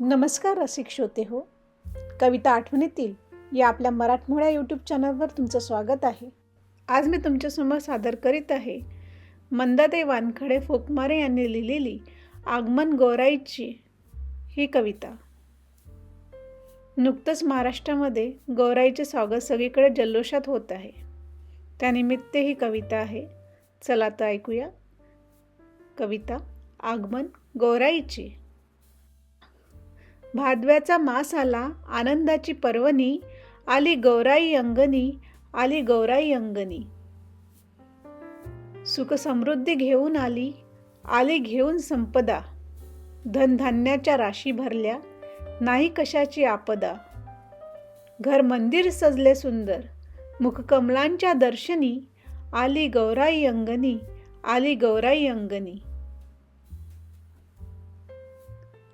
नमस्कार रसिक श्रोते हो. कविता आठवणीतील या आपल्या मराठमोळ्या यूट्यूब चॅनलवर तुमचं स्वागत आहे. आज मी तुमच्यासमोर सादर करीत आहे मंदादे वानखडे फोकमारे यांनी लिहिलेली आगमन गौराईची ही कविता. नुकतंच महाराष्ट्रामध्ये गौराईचे स्वागत सगळीकडे जल्लोषात होत आहे. त्यानिमित्त ही कविता आहे. चला तर ऐकूया. कविता आगमन गौराईची. भादव्याचा मास आला आनंदाची पर्वणी आली गौराई अंगणी आली गौराई अंगणी. सुख समृद्धी घेऊन आली आली घेऊन संपदा. धनधान्याच्या राशी भरल्या नाही कशाची आपदा. घर मंदिर सजले सुंदर मुखकमलांच्या दर्शनी आली गौराई अंगणी आली गौराई अंगणी.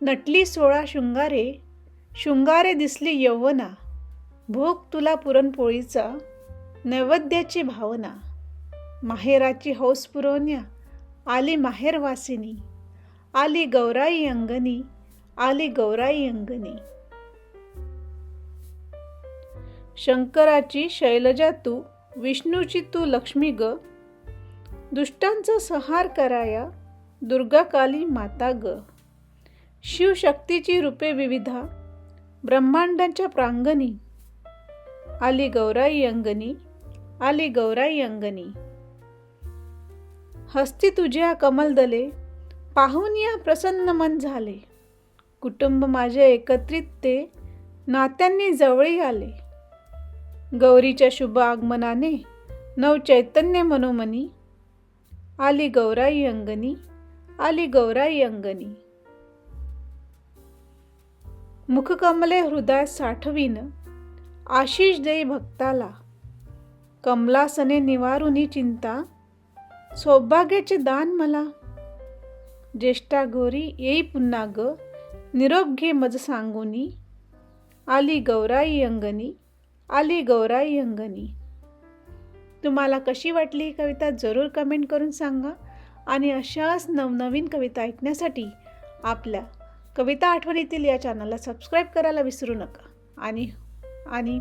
नटली सोळा शृंगारे शृंगारे दिसली यौवना भोग तुला पुरणपोळीचा नैवेद्याची भावना. माहेराची हौस पुरवण्या आली माहेरवासिनी आली गौराई अंगणी आली गौराई अंगणी. शंकराची शैलजा तू विष्णूची तू लक्ष्मी ग. दुष्टांचा संहार कराया दुर्गा काली माता ग. शिवशक्तीची रूपे विविधा. ब्रह्मांडाच्या प्रांगणी. आली गौराई अंगणी आली गौराई अंगणी. हस्ती तुझ्या कमलदले पाहून या प्रसन्न मन झाले. कुटुंब माझे एकत्रित ते नात्यांनी जवळी आले. गौरीच्या शुभ आगमनाने नव चैतन्य मनोमनी. आली गौराई अंगणी आली गौराई अंगणी. मुखकमले हृदयात साठवीन आशिष देई भक्ताला. कमलासने निवारुनी चिंता सौभाग्याचे दान मला. ज्येष्ठा गोरी येई पुन्हा ग निरोप घे मज सांगुनी. आली गौराई अंगणी आली गौराई अंगणी. तुम्हाला कशी वाटली ही कविता जरूर कमेंट करून सांगा आणि अशाच नवनवीन कविता ऐकण्यासाठी आपल्या कविता आठवणीतील या चॅनलला सबस्क्राईब करायला विसरू नका. आणि आणि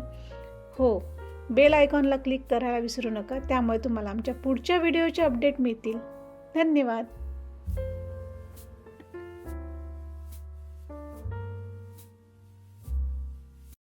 हो बेल आयकॉनला क्लिक करायला विसरू नका. त्यामुळे तुम्हाला आमच्या पुढच्या व्हिडिओचे अपडेट मिळतील. धन्यवाद.